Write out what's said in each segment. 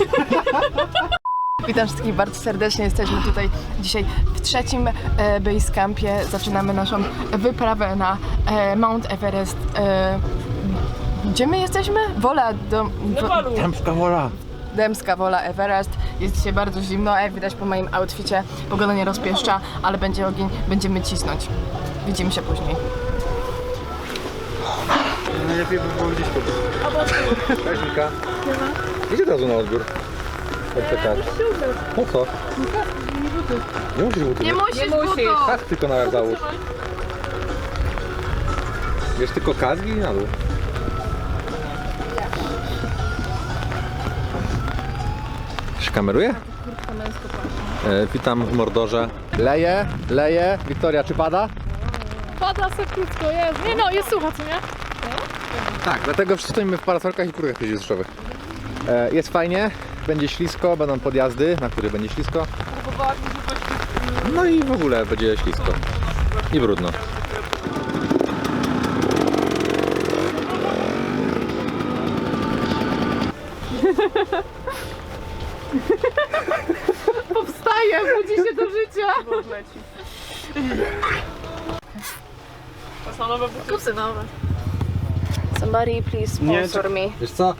Witam wszystkich bardzo serdecznie. Jesteśmy tutaj dzisiaj w trzecim e, base campie. Zaczynamy naszą wyprawę na e, Mount Everest. E, gdzie my jesteśmy? Wola do... wo- Dębska wola. Dębska Wola Everest. Jest dzisiaj bardzo zimno, jak widać po moim outficie. Pogoda nie rozpieszcza, ale będzie ogień, będziemy cisnąć. Widzimy się później. Najlepiej by było gdzieś tu. Cześć Mika. Idź od razu na odbiór. Poczekać. Po co? Nie musisz butów. Nie musisz, musisz. Tak tylko na załóż. Wiesz tylko kaski i na dół. Się kameruje? E, witam w Mordorze. Leje, leje. Wiktoria, czy pada? Pada se krótko, jest. Nie no, jest sucha, co nie? Tak, dlatego wszyscy stoimy w parasolkach i kurtkach przeciwdeszczowych. E, jest fajnie, będzie ślisko, będą podjazdy, na których będzie ślisko. No i w ogóle będzie ślisko. I brudno. Powstaje, budzi się do życia. Kupsy nowe. Somebody please sponsor me. Wiesz co?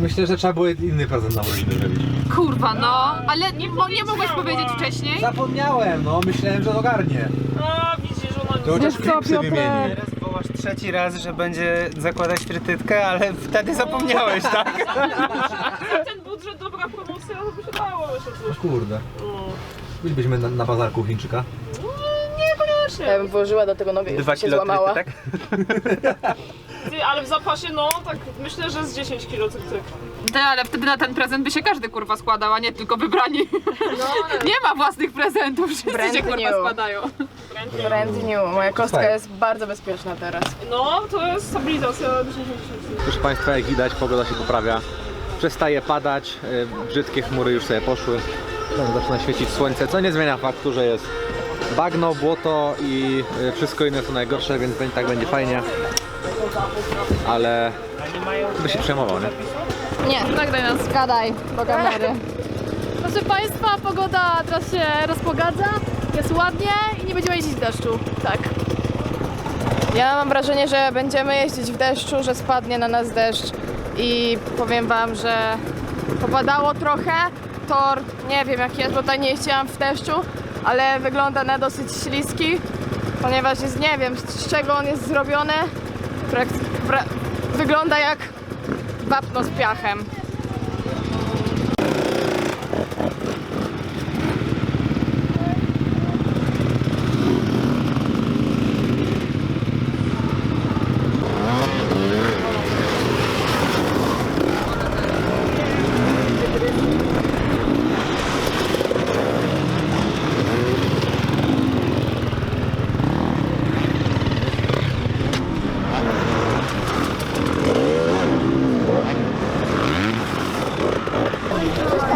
Myślę, że trzeba było inny prezent na urodziny zrobić. Kurwa, no. Ale nie, mo- nie mogłeś powiedzieć wcześniej? Zapomniałem, no myślałem, że ogarnie. A widzisz, ona To chociaż klip sobie wymieni. Teraz wołasz trzeci raz, że będzie zakładać frytytkę, ale wtedy zapomniałeś, tak? Ten budżet, dobra promocja, to by się dało jeszcze coś. Kurde. Bylibyśmy na, na bazarku Chińczyka. Ja bym włożyła do tego nogę i Dwa się kilo złamała. frytytek? Ty, ale w zapasie, no, tak myślę, że z 10 kilo cyk cyk. Ty, ale wtedy na ten prezent by się każdy kurwa składał, a nie tylko wybrani. nie ma własnych prezentów, wszyscy Brand się kurwa new. składają. Brand new. Moja kostka jest bardzo bezpieczna teraz. No, to jest stabilizacja 10 tysięcy. Proszę Państwa, jak widać, pogoda się poprawia. Przestaje padać, y, brzydkie chmury już sobie poszły. Tam zaczyna świecić słońce, co nie zmienia faktu, że jest bagno, błoto i y, wszystko inne są najgorsze, więc będzie- tak będzie fajnie. Ale by się przejmował, nie? Nie, Nagraj nas. gadaj do kamery. Proszę Państwa, pogoda teraz się rozpogadza, jest ładnie i nie będziemy jeździć w deszczu. Tak. Ja mam wrażenie, że będziemy jeździć w deszczu, że spadnie na nas deszcz i powiem wam, że popadało trochę. Tor nie wiem jaki jest, bo tutaj nie jeździłam w deszczu, ale wygląda na dosyć śliski, ponieważ jest nie wiem z czego on jest zrobiony. Prak- pra- wygląda jak wapno z piachem.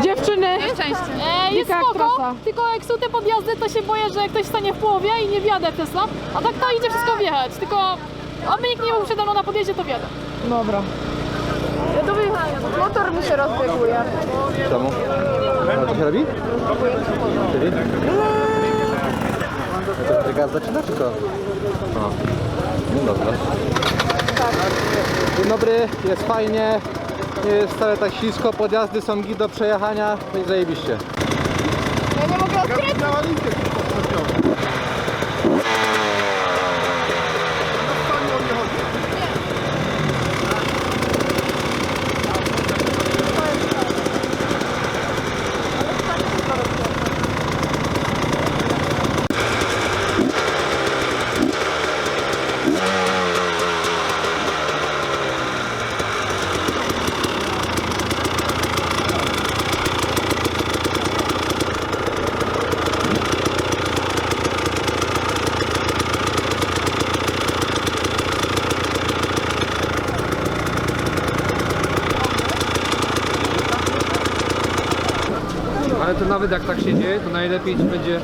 Dziewczyny! Szczęście. E, jest spoko, tylko jak są te podjazdy, to się boję, że ktoś stanie w połowie i nie wjadę Tesla. A tak to idzie wszystko wjechać, tylko aby nikt nie był przede mną na podjeździe, to wjadę. Dobra. Ja to wyjechałem. Motor mi się rozbieguje. Czemu? A co się robi? Czyli? To gaz zaczyna czy co? O. No dobra. Dzień dobry, jest fajnie. Nie jest wcale tak ślisko, podjazdy są git do przejechania, no i zajebiście. Ja nie mogę odkryć. Ale to nawet jak tak się dzieje, to najlepiej ci będzie,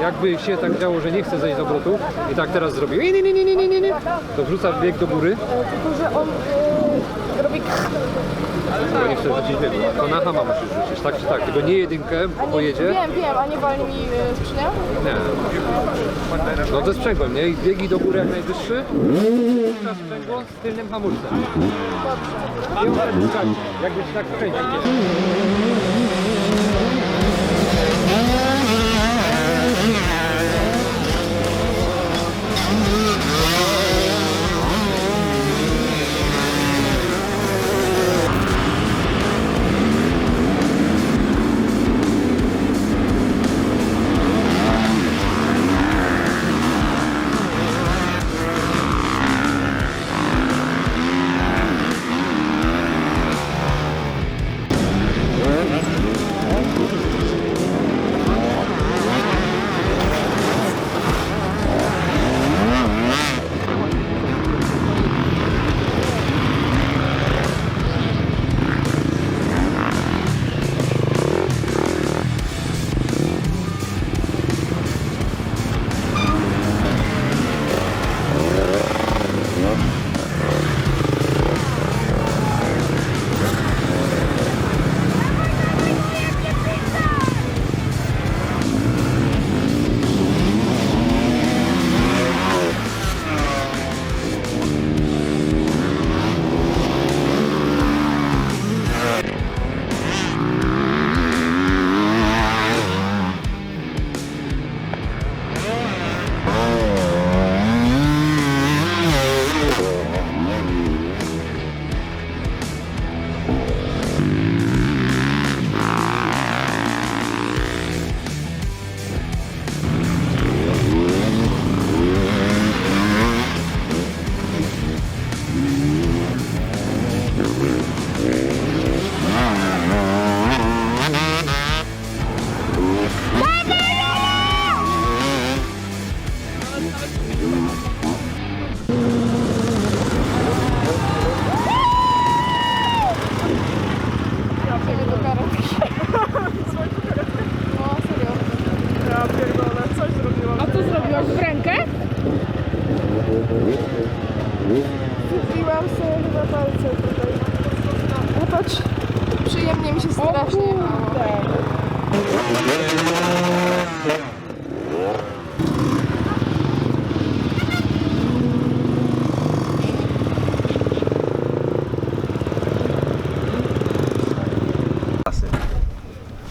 jakby się tak działo, że nie chce zejść z obrotu i tak teraz zrobił, nie, nie, nie, nie, nie, nie, nie, to wrzuca bieg do góry Tylko, że on yy, robi Tylko nie chcę rzucić biegu. To na hama musisz rzucić, tak czy tak. Tylko nie jedynkę, bo pojedzie. Wiem, wiem, a nie walnie mi y, skrzynia? Nie. No ze sprzęgłem, nie? I biegi do góry jak najwyższy. Puszczasz sprzęgło z tylnym hamulcem. Dobrze. Nie uciekać, jakbyś tak kręcił.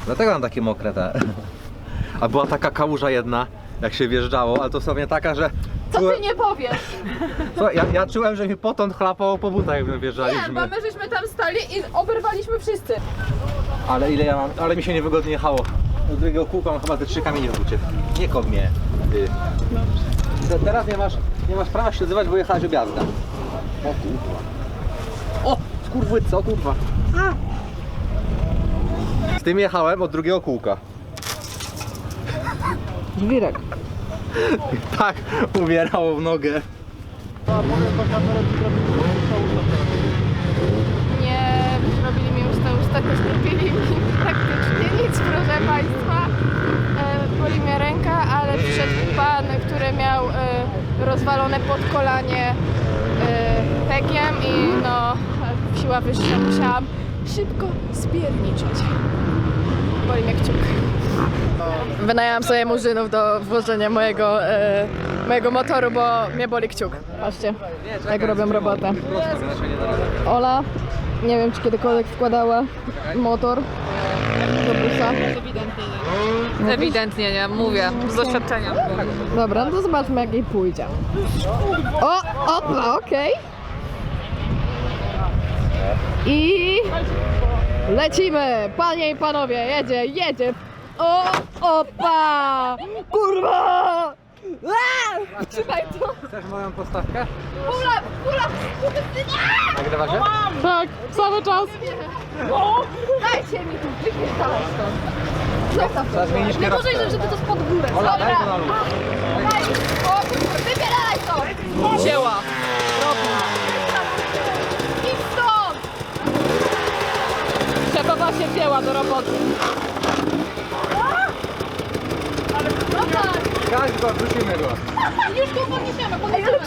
Dlatego mam takie mokre te. A była taka kałuża jedna, jak się wjeżdżało, ale to sobie taka, że... Co ty nie powiesz? Słuchaj, ja, ja czułem, że mi potąd chlapało po butach, jak my Nie, wjeżdżaliśmy. bo my żeśmy tam stali i oberwaliśmy wszyscy. Ale ile ja mam, ale mi się niewygodnie jechało. Do drugiego kółka mam chyba te trzy kamienie w bucie. Nie kop mnie. Ty. Te- Teraz nie masz, nie masz prawa śledziwać, bo jechałeś objazda. O kurwa. O! Skurwy, co kurwa? Z tym jechałem od drugiego kółka. Żwirek. Tak, uwierało w nogę. Nie zrobili mi usta usta, nie zrobili mi praktycznie nic, proszę Państwa. E, boli mnie ręka, ale przyszedł pan, który miał e, rozwalone podkolanie e, pegiem i no, siła wyższa, musiałam szybko spierniczeć. Boli mnie kciuk. Wynajęłam sobie murzynów do włożenia mojego, e, mojego motoru, bo mnie boli kciuk. Patrzcie, jak robią robotę. Ola, nie wiem czy kiedykolwiek wkładała motor do busa. Ewidentnie nie, mówię, z doświadczenia. Dobra, no to zobaczmy jak jej pójdzie. O, o, okej. I lecimy, panie i panowie, jedzie, jedzie. O, opa! Kurwa! Aaa! Trzymaj to! Chcesz moją postawkę? Kula, kula! Nagrywa się? Tak, cały czas. Dajcie mi tu, wypierdalaj stąd. Zostaw to. Trzeba zmienić Nie kierowcę. że ty to spod górę. Ola, daj to na luz. Daj, o, kurwa, wypierdalaj stąd. Wzięła. Idź stąd! Szefowa się wzięła do roboty. Go, wrzucimy go. już go podniesiemy, podniesiemy.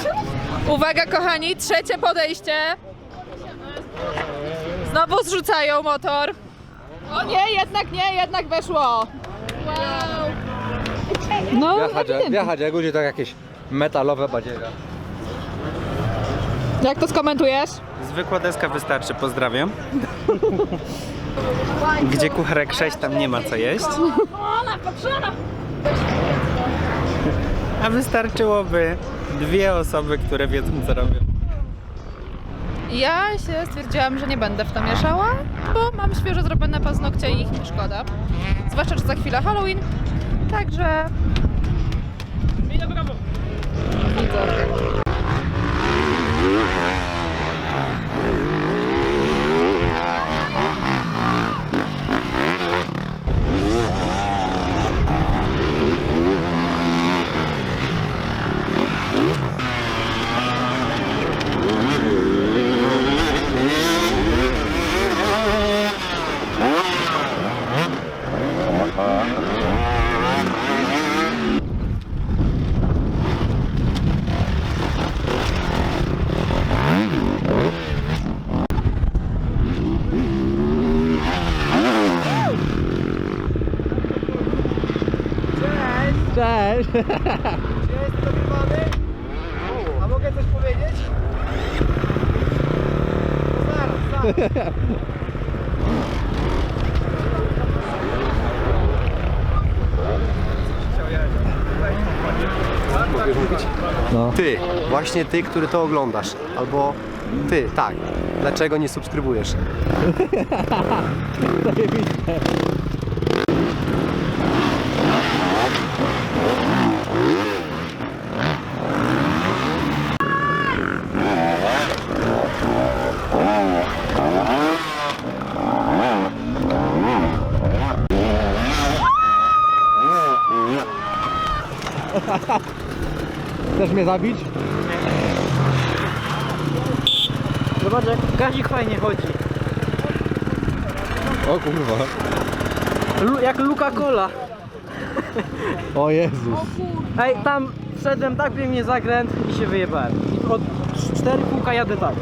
Uwaga kochani, trzecie podejście. Znowu zrzucają motor. O nie, jednak nie, jednak weszło. No, Wjechać, wjechać jak ludzie tak jakieś metalowe badziega. Jak to skomentujesz? Zwykła deska wystarczy, pozdrawiam. Gdzie kucharek 6, tam nie ma co jeść. A wystarczyłoby dwie osoby, które wiedzą co robią. Ja się stwierdziłam, że nie będę w to mieszała, bo mam świeżo zrobione paznokcie i ich nie szkoda. Zwłaszcza, że za chwilę Halloween. Także Mile brawo. Cześć! A mogę coś powiedzieć? Zaraz, zaraz. No. Ty, właśnie ty, który to oglądasz. Albo ty, tak. Dlaczego nie subskrybujesz? Chcesz mnie zabić? Zobacz, jak gazik fajnie chodzi. O kurwa. Lu, jak Luka Cola. O Jezus. Ej, tam wszedłem tak pięknie zakręt i się wyjebałem. I Od cztery kółka jadę tak.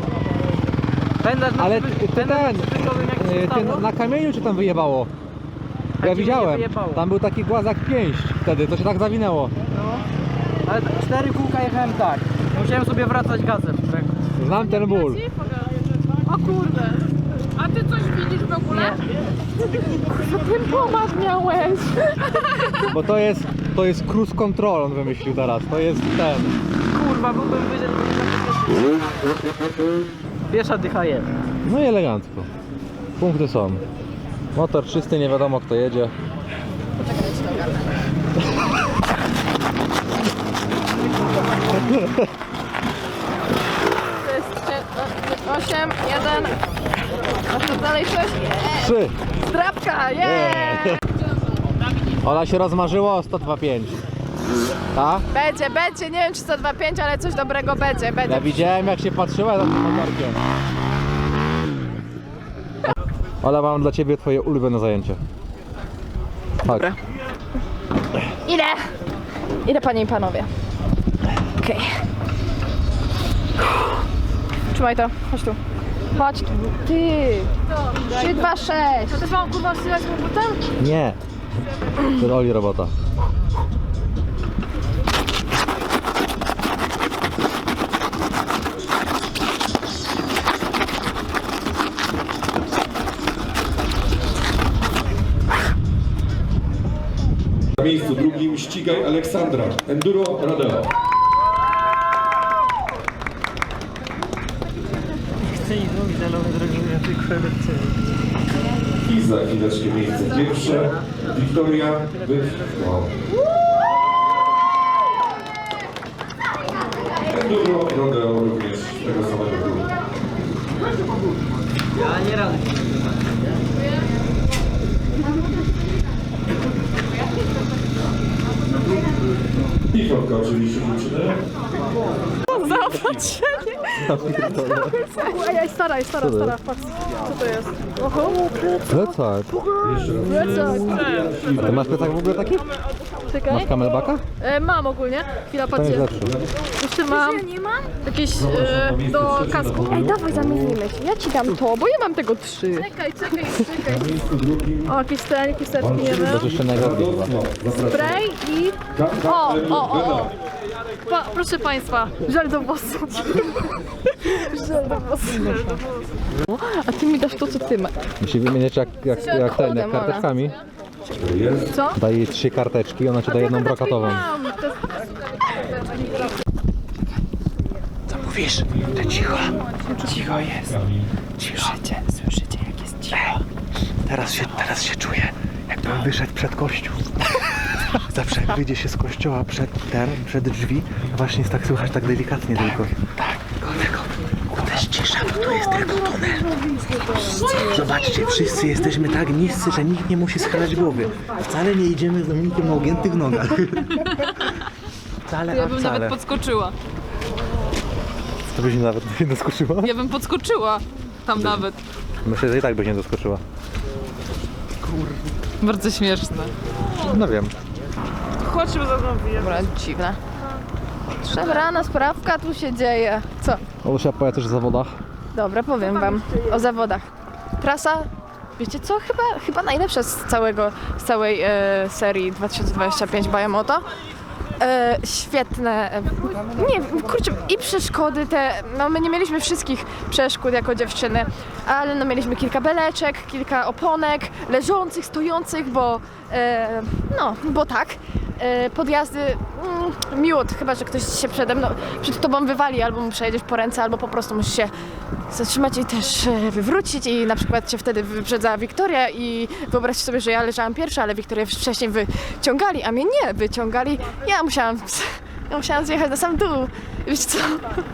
Będę na Ale przyby- ty, ten, się y, ty stało. na kamieniu cię tam wyjebało. Ja widziałem. Tam był taki głazak pięść wtedy, to się tak zawinęło. Ale t- cztery kółka jechałem tak. Musiałem sobie wracać gazem. Tak. Znam ten ból. O kurde. A ty coś widzisz w ogóle? Pomad miałeś? Bo to jest, to jest cruise control on wymyślił teraz. To jest ten. Kurwa, byłbym wyżej. Pierwsza dycha jest. No i elegancko. Punkty są. Motor czysty, nie wiadomo kto jedzie. To jest 8, 1. A co dalej 6? Trzy. Zdrabka, yeah! Ona się rozmarzyło o 102.5. Tak? Będzie, będzie, nie wiem czy 125, ale coś dobrego będzie, będzie. Ja widziałem jak się patrzyła za tym motorkiem. Ale mam dla ciebie twoje ulubione zajęcie. Tak. Ile? Ile panie i panowie? Okej. Trzymaj to, chodź tu. Chodź tu. Ty. 3, 2, 6. To też mam kurwa strzelać komputer? Nie. To Oli robota. Miejscu drugim ścigaj Aleksandra, Enduro Rodeo. Chcę nic mówić, ale on drogi mówią tylko I za chwileczkę miejsce pierwsze, Wiktoria Wychwał. Enduro Rodeo również tego samego klubu. Ja nie radzę. I fotka oczywiście dziewczyny. Zaopatrzenie. Ej, stara, stara, stara, patrz. Co to jest? Oho, Plecak. Raz. Ty masz plecak w ogóle taki? Czekaj. Masz kamelbaka? E, mam ogólnie. Chwila, To jest patrzcie. lepsze. Jeszcze mam jakieś e, do kasku. Ej, dawaj, zamienimy się. Ja ci dam to, bo ja mam tego trzy. Czekaj, czekaj, czekaj. O, jakieś te, jakieś te, nie wiem. To jeszcze chyba. Spray i... O, o, o, o. Pa, proszę Państwa, żel do włosów. żel do włosów. A ty mi dasz to, co ty masz. Musi wymieniać jak, jak, jak ten, jak karteczkami. Co? Daj jej trzy karteczki, ona ci da jedną brokatową. Mam, to jest Mówisz, to cicho. Cicho jest. Słyszycie, słyszycie jak jest cicho. Teraz się, teraz się czuję, jakbym wyszedł przed kościół. Zawsze jak wyjdzie się z kościoła przed ten, przed drzwi, właśnie jest tak słychać tak delikatnie tylko. Tak, dlatego to jest cisza, bo tu jest tylko tunel. Zobaczcie, wszyscy jesteśmy tak niscy, że nikt nie musi schylać głowy. Wcale nie idziemy z Dominikiem na ugiętych nogach. Wcale, Ja a bym wcale. nawet podskoczyła. To byś nawet nie doskoczyła? Ja bym podskoczyła. Tam nawet. Myślę, że i tak byś nie doskoczyła. Bardzo śmieszne. No wiem. Chodźmy za mną, Dobra, dziwne. Przebrana sprawka tu się dzieje. Co? Olusia opowie też o zawodach. Dobra, powiem wam o zawodach. Trasa, wiecie co, chyba, chyba najlepsza z, całego, z całej e, serii 2025 Bajamoto. E, świetne, e, nie kurczę, i przeszkody te, no my nie mieliśmy wszystkich przeszkód jako dziewczyny, ale no mieliśmy kilka beleczek, kilka oponek, leżących, stojących, bo e, no, bo tak. E, podjazdy, mm, miód, chyba, że ktoś się przede mną, przed tobą wywali, albo mu przejedziesz po ręce, albo po prostu musisz się zatrzymać i też e, wywrócić i na przykład cię wtedy wyprzedzała Wiktoria i wyobraźcie sobie, że ja leżałam pierwsza, ale Wiktorię wcześniej wyciągali, a mnie nie wyciągali. Ja musiałam, ja musiałam zjechać na sam dół. I wiecie co?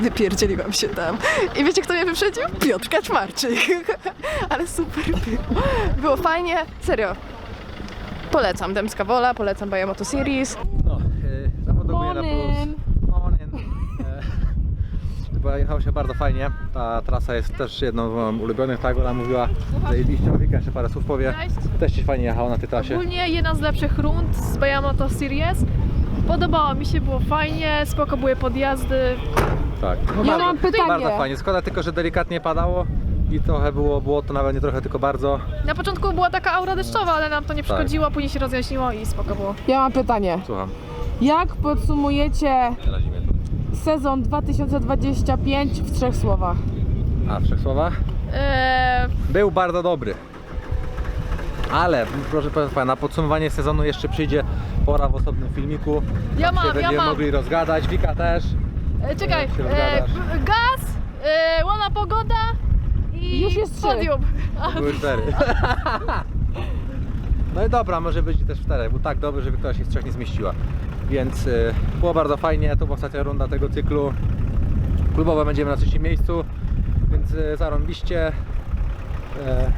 Wypierdzieliłam się tam. I wiecie kto mnie wyprzedził? Piotr Kaczmarczyk. ale super było. Było fajnie, serio. Polecam Dębska Wola, polecam Bajamoto Series. No, zawód ogólnie na plus. Morning. E, jechało się bardzo fajnie. Ta trasa jest też jedną z moich ulubionych, tak Ola mówiła. Zajebiście, Wika jeszcze parę słów powie. Cześć. Też ci fajnie jechało na tej trasie. Ogólnie jedna z lepszych rund z Bayamoto Series. Podobało mi się, było fajnie, spoko były podjazdy. Tak. No Ja bardzo, mam pytanie. Bardzo fajnie. Szkoda tylko, że delikatnie padało i trochę było, było to nawet nie trochę, tylko bardzo. Na początku była taka aura deszczowa, ale nam to nie przeszkodziło, później się rozjaśniło i spoko było. Ja mam pytanie. Słucham. Jak podsumujecie to. sezon 2025 w trzech słowach? A, w trzech słowach? Eee, Był bardzo dobry. Ale, proszę Państwa, na podsumowanie sezonu jeszcze przyjdzie pora w osobnym filmiku. Ja Tam mam, się ja będziemy mam. mogli rozgadać, Wika też. e, czekaj, Jak się e, rozgadasz? g- gaz, e, łona pogoda i Już jest trzy. podium. Były cztery. No i dobra, może być też czterech, bo tak dobry, żeby ktoś się z trzech nie zmieściła. Więc y, było bardzo fajnie, to była ostatnia runda tego cyklu. Klubowe będziemy na trzecim miejscu, więc y, zarąbiście. E,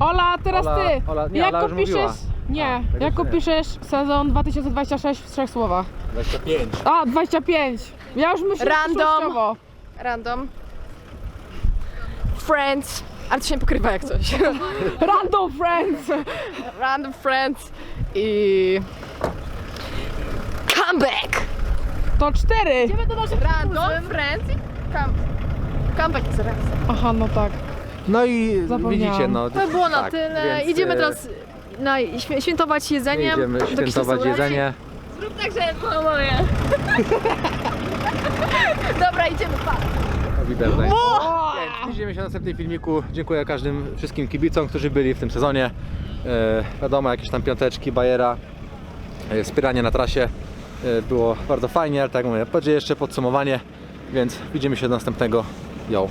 Ola, teraz Ola- ty. Ola- nie, jak Ola już opiszesz... mówiła. Nie, A, jak nie. opiszesz sezon 2026 w trzech słowach? 25. A, 25. Ja już myślę Random. przyszłościowo. Random. Friends. Ale to się nie pokrywa jak coś. Random friends. Random Friends i... Comeback! To cztery. Random Friends i come... Comeback is raz. Aha, no tak. No i Zapomniałam. widzicie, no. To było na tak, tyle. więc, Idziemy e, teraz na świe- świętować jedzeniem. Idziemy do świętować jedzenie. Zrób tak, że połoję. Dobra, idziemy, pa! Widzimy się w następnym filmiku. Dziękuję każdym wszystkim kibicom, którzy byli w tym sezonie. E, wiadomo, jakieś tam piąteczki, bajera, e, na trasie. E, było bardzo fajnie, ale tak jak mówię, będzie jeszcze podsumowanie, więc widzimy się do następnego. Yo.